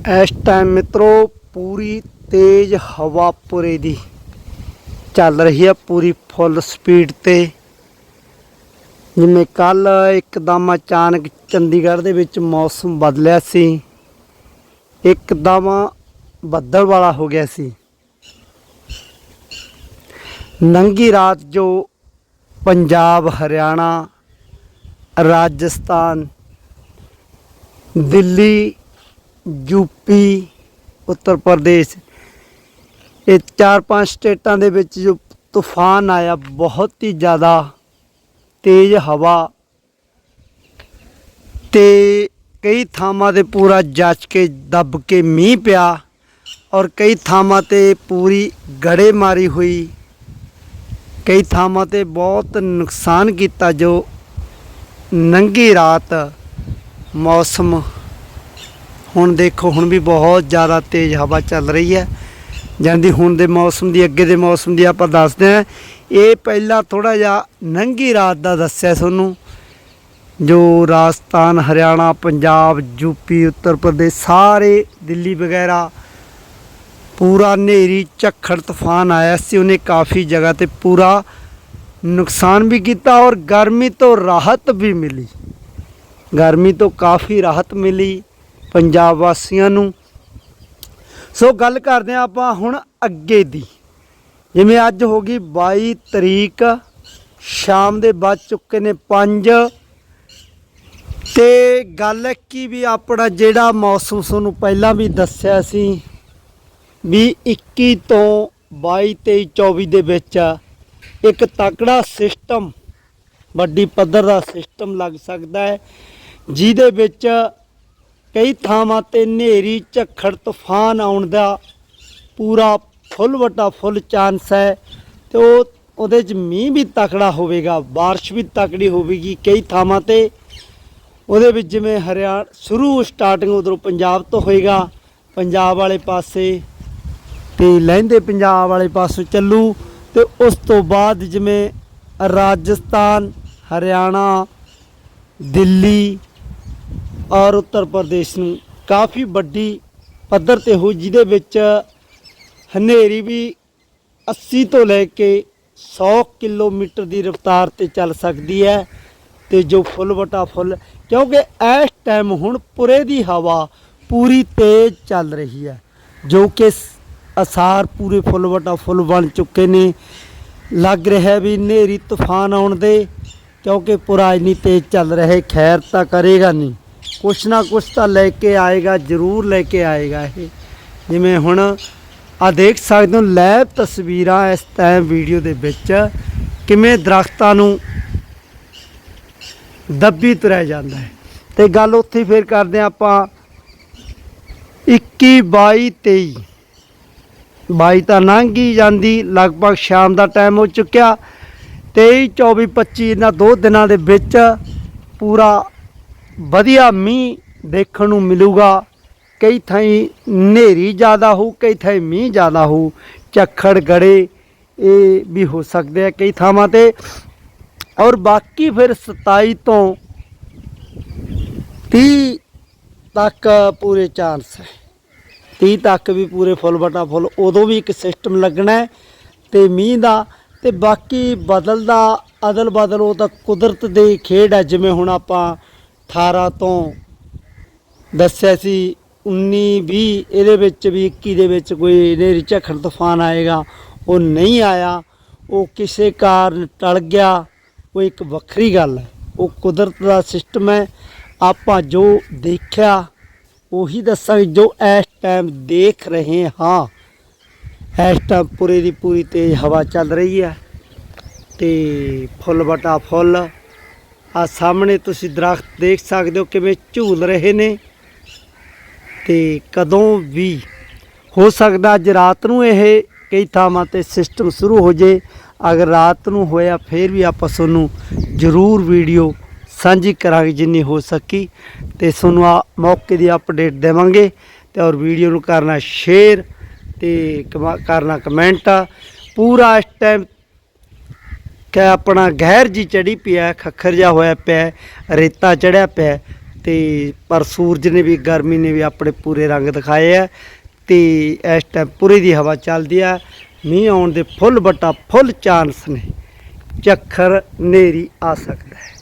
ਇਸ ਟਾਈਮ ਮਿੱਤਰੋ, ਪੂਰੀ ਤੇਜ਼ ਹਵਾ ਪੁਰੇ ਦੀ ਚੱਲ ਰਹੀ ਹੈ ਪੂਰੀ ਫੁੱਲ ਸਪੀਡ ਤੇ। ਜਿਵੇਂ ਕੱਲ ਇੱਕਦਮ ਅਚਾਨਕ ਚੰਡੀਗੜ੍ਹ ਦੇ ਵਿੱਚ ਮੌਸਮ ਬਦਲਿਆ ਸੀ, ਇੱਕਦਮ ਬੱਦਲ ਵਾਲਾ ਹੋ ਗਿਆ ਸੀ। ਨੰਗੀ ਰਾਤ ਜੋ ਪੰਜਾਬ, ਹਰਿਆਣਾ, ਰਾਜਸਥਾਨ, ਦਿੱਲੀ ਯੂਪੀ, ਉੱਤਰ ਪ੍ਰਦੇਸ਼। ਇਹ ਚਾਰ ਪੰਜ ਸਟੇਟਾਂ ਦੇ ਵਿੱਚ ਜੋ ਤੂਫਾਨ ਆਇਆ, ਬਹੁਤ ਹੀ ਜ਼ਿਆਦਾ ਤੇਜ਼ ਹਵਾ ਤੇ ਕਈ ਥਾਵਾਂ ਤੇ ਪੂਰਾ ਜੱਜ ਕੇ ਦੱਬ ਕੇ ਮੀਂਹ ਪਿਆ ਔਰ ਕਈ ਥਾਵਾਂ ਤੇ ਪੂਰੀ ਗੜੇਮਾਰੀ ਹੋਈ। ਕਈ ਥਾਵਾਂ ਤੇ ਬਹੁਤ ਨੁਕਸਾਨ ਕੀਤਾ ਜੋ ਨੰਗੀ ਰਾਤ ਮੌਸਮ ਹੁਣ ਦੇਖੋ, ਹੁਣ ਵੀ ਬਹੁਤ ਜ਼ਿਆਦਾ ਤੇਜ਼ ਹਵਾ ਚੱਲ ਰਹੀ ਹੈ। ਜਾਂਦੀ ਹੁਣ ਦੇ ਮੌਸਮ ਦੀ, ਅੱਗੇ ਦੇ ਮੌਸਮ ਦੀ ਆਪਾਂ ਦੱਸਦੇ ਹਾਂ। ਇਹ ਪਹਿਲਾਂ ਥੋੜਾ ਜਿਹਾ ਨੰਗੀ ਰਾਤ ਦਾ ਦੱਸਿਆ ਤੁਹਾਨੂੰ। ਜੋ ਰਾਜਸਥਾਨ, ਹਰਿਆਣਾ, ਪੰਜਾਬ ਯੂਪੀ ਉੱਤਰ ਪ੍ਰਦੇਸ਼ ਸਾਰੇ ਦਿੱਲੀ ਵਗੈਰਾ ਪੂਰਾ ਹਨੇਰੀ, ਝੱਖੜ, ਤੂਫਾਨ ਆਇਆ ਸੀ। ਉਹਨੇ ਕਾਫੀ ਜਗ੍ਹਾ ਤੇ ਪੂਰਾ ਨੁਕਸਾਨ ਵੀ ਕੀਤਾ ਔਰ ਗਰਮੀ ਤੋਂ ਰਾਹਤ ਵੀ ਮਿਲੀ। ਗਰਮੀ ਤੋਂ ਕਾਫੀ ਰਾਹਤ ਮਿਲੀ। ਪੰਜਾਬ ਵਾਸੀਆਂ ਨੂੰ। ਸੋ ਗੱਲ ਕਰਦੇ ਹਾਂ ਆਪਾਂ ਹੁਣ ਅੱਗੇ ਦੀ। ਜਿਵੇਂ ਅੱਜ ਹੋ ਗਈ 22 ਤਰੀਕ, ਸ਼ਾਮ ਦੇ ਵੱਜ ਚੁੱਕੇ ਨੇ 5 ਤੇ ਗੱਲ ਹੈ ਕਿ ਵੀ ਆਪਣਾ ਜਿਹੜਾ ਮੌਸਮ ਤੁਹਾਨੂੰ ਪਹਿਲਾਂ ਵੀ ਦੱਸਿਆ ਸੀ ਵੀ 21 ਤੋਂ 22 23 24 ਦੇ ਵਿੱਚ ਇੱਕ ਤਕੜਾ ਸਿਸਟਮ ਵੱਡੀ ਪੱਧਰ ਦਾ ਸਿਸਟਮ ਲੱਗ ਸਕਦਾ ਹੈ, ਜਿਹਦੇ ਵਿੱਚ ਕਈ ਥਾਵਾਂ ਤੇ ਹਨੇਰੀ ਝੱਖੜ ਤੂਫਾਨ ਆਉਣ ਦਾ ਪੂਰਾ ਫੁੱਲ ਵੱਡਾ ਫੁੱਲ ਚਾਂਸ ਹੈ ਤੇ ਉਹ ਉਹਦੇ 'ਚ ਮੀਂਹ ਵੀ ਤਕੜਾ ਹੋਵੇਗਾ بارش ਵੀ ਤਕੜੀ ਹੋਵੇਗੀ ਕਈ ਥਾਵਾਂ ਤੇ ਉਹਦੇ ਵਿੱਚ ਜਿਵੇਂ ਹਰਿਆਣਾ ਸ਼ੁਰੂ ਸਟਾਰਟਿੰਗ ਉਧਰੋਂ ਪੰਜਾਬ ਤੋਂ ਹੋਏਗਾ ਪੰਜਾਬ ਵਾਲੇ ਪਾਸੇ ਤੇ ਲਹਿੰਦੇ ਪੰਜਾਬ ਵਾਲੇ ਪਾਸੋਂ ਚੱਲੂ ਤੇ ਉਸ ਤੋਂ ਬਾਅਦ ਜਿਵੇਂ ਰਾਜਸਥਾਨ ਹਰਿਆਣਾ ਦਿੱਲੀ ਔਰ ਉੱਤਰ ਪ੍ਰਦੇਸ਼ ਨੂੰ। ਕਾਫੀ ਵੱਡੀ ਪੱਧਰ ਤੇ ਹੋ, ਜਿਹਦੇ ਵਿੱਚ ਹਨੇਰੀ ਵੀ 80 ਤੋਂ ਲੈ ਕੇ 100 ਕਿਲੋਮੀਟਰ ਦੀ ਰਫ਼ਤਾਰ ਤੇ ਚੱਲ ਸਕਦੀ ਹੈ ਤੇ ਜੋ ਫੁੱਲ ਵਟਾ ਫੁੱਲ, ਕਿਉਂਕਿ ਇਸ ਟਾਈਮ ਹੁਣ ਪੁਰੇ ਦੀ ਹਵਾ ਪੂਰੀ ਤੇਜ਼ ਚੱਲ ਰਹੀ ਹੈ, ਜੋ ਕਿ ਅਸਾਰ ਪੂਰੇ ਫੁੱਲ ਵਟਾ ਫੁੱਲ ਬਣ ਚੁੱਕੇ ਨੇ। ਲੱਗ ਰਿਹਾ ਵੀ ਹਨੇਰੀ, ਤੂਫਾਨ ਆਉਣ ਦੇ, ਕਿਉਂਕਿ ਪੁਰਾ ਇੰਨੀ ਤੇਜ਼ ਚੱਲ ਰਿਹਾ, ਖੈਰ ਤਾਂ ਕਰੇਗਾ ਨਹੀਂ। ਕੁਛ ਨਾ ਕੁਛ ਤਾਂ ਲੈ ਕੇ ਆਏਗਾ, ਜ਼ਰੂਰ ਲੈ ਕੇ ਆਏਗਾ ਇਹ। ਜਿਵੇਂ ਹੁਣ ਆ ਦੇਖ ਸਕਦੇ ਹੋ ਲੈਬ ਤਸਵੀਰਾਂ ਇਸ ਟਾਈਮ ਵੀਡੀਓ ਦੇ ਵਿੱਚ ਕਿਵੇਂ ਦਰਖਤਾਂ ਨੂੰ ਦੱਬੀ ਤੁਰਿਆ ਜਾਂਦਾ ਹੈ। ਤੇ ਗੱਲ ਉੱਥੇ ਫਿਰ ਕਰਦੇ ਹਾਂ ਆਪਾਂ 21 22 23 22 ਤਾਂ ਲੰਘੀ ਜਾਂਦੀ, ਲਗਭਗ ਸ਼ਾਮ ਦਾ ਟਾਈਮ ਹੋ ਚੁੱਕਿਆ। 23 24 25 ਇਹਨਾਂ ਦੋ ਦਿਨਾਂ ਦੇ ਵਿੱਚ ਪੂਰਾ ਵਧੀਆ ਮੀਂਹ ਦੇਖਣ ਨੂੰ ਮਿਲੂਗਾ। ਕਈ ਥਾਈਂ ਹਨੇਰੀ ਜ਼ਿਆਦਾ ਹੋਊ, ਕਈ ਥਾਈਂ ਮੀਂਹ ਜ਼ਿਆਦਾ ਹੋਊ। ਝੱਖੜ ਗੜੇ ਇਹ ਵੀ ਹੋ ਸਕਦੇ ਆ ਕਈ ਥਾਵਾਂ ਤੇ। ਔਰ ਬਾਕੀ ਫਿਰ 27 ਤੋਂ 30 ਤੱਕ ਪੂਰੇ ਚਾਂਸ ਹੈ। 30 ਤੱਕ ਵੀ ਪੂਰੇ ਫੁੱਲ ਬਟਾ ਫੁੱਲ, ਉਦੋਂ ਵੀ ਇੱਕ ਸਿਸਟਮ ਲੱਗਣਾ ਹੈ ਤੇ ਮੀਂਹ ਦਾ। ਤੇ ਬਾਕੀ ਬਦਲਦਾ ਅਦਲ ਬਦਲ ਉਹ ਤਾਂ ਕੁਦਰਤ ਦੀ ਖੇਡ ਹੈ, ਜਿਵੇਂ ਹੁਣ ਆਪਾਂ 18 ਤੋਂ ਦੱਸਿਆ ਸੀ 19 20 ਇਹਦੇ ਵਿੱਚ ਵੀ 21 ਦੇ ਵਿੱਚ ਕੋਈ ਹਨੇਰੀ ਝੱਖੜ ਤੂਫਾਨ ਆਏਗਾ, ਉਹ ਨਹੀਂ ਆਇਆ, ਉਹ ਕਿਸੇ ਕਾਰਨ ਟਲ ਗਿਆ, ਉਹ ਇੱਕ ਵੱਖਰੀ ਗੱਲ ਹੈ, ਉਹ ਕੁਦਰਤ ਦਾ ਸਿਸਟਮ ਹੈ, ਆਪਾਂ ਜੋ ਦੇਖਿਆ, ਉਹੀ ਦੱਸਾਂਗੇ, ਜੋ ਇਸ ਟਾਈਮ ਦੇਖ ਰਹੇ ਹਾਂ, ਇਸ ਟਾਈਮ ਪੂਰੇ ਦੀ ਪੂਰੀ ਤੇਜ਼ ਹਵਾ ਚੱਲ ਰਹੀ ਹੈ, ਤੇ ਫੁੱਲ ਬਟਾ ਫੁੱਲ ਆ ਸਾਹਮਣੇ ਤੁਸੀਂ ਦਰਖਤ ਦੇਖ ਸਕਦੇ ਹੋ ਕਿਵੇਂ ਝੂਲ ਰਹੇ ਨੇ। ਤੇ ਕਦੋਂ ਵੀ ਹੋ ਸਕਦਾ ਅੱਜ ਰਾਤ ਨੂੰ ਇਹ ਕਈ ਥਾਵਾਂ ਤੇ ਸਿਸਟਮ ਸ਼ੁਰੂ ਹੋ ਜੇ। ਅਗਰ ਰਾਤ ਨੂੰ ਹੋਇਆ ਫਿਰ ਵੀ ਆਪਾਂ ਤੁਹਾਨੂੰ ਜ਼ਰੂਰ ਵੀਡੀਓ ਸਾਂਝੀ ਕਰਾਂਗੇ ਜਿੰਨੀ ਹੋ ਸਕੀ। ਤੇ ਤੁਹਾਨੂੰ ਆ ਮੌਕੇ ਦੀ ਅਪਡੇਟ ਦੇਵਾਂਗੇ ਤੇ ਔਰ ਵੀਡੀਓ ਨੂੰ ਕਰਨਾ ਸ਼ੇਅਰ ਤੇ ਕਮਾ- ਕਰਨਾ ਕਮੈਂਟ ਪੂਰਾ ਇਸ ਟਾਈਮ ਕਿ ਆਪਣਾ ਗਹਿਰ ਜੀ ਚੜੀ ਪਿਆ ਖੱਖਰ ਜਾ ਹੋਇਆ ਪਿਆ ਰੇਤਾ ਚੜਿਆ ਪਿਆ ਤੇ ਪਰ ਸੂਰਜ ਨੇ ਵੀ, ਗਰਮੀ ਨੇ ਵੀ ਆਪਣੇ ਪੂਰੇ ਰੰਗ ਦਿਖਾਏ ਆ ਤੇ ਇਸ ਟਾਈਮ ਪੂਰੀ ਦੀ ਹਵਾ ਚੱਲਦੀ ਆ ਮੀਂਹ ਆਉਣ ਦੇ ਫੁੱਲ ਬੱਟਾ ਫੁੱਲ ਚਾਂਸ ਨੇ। ਚੱਖਰ ਨੇਰੀ ਆ ਸਕਦਾ ਹੈ।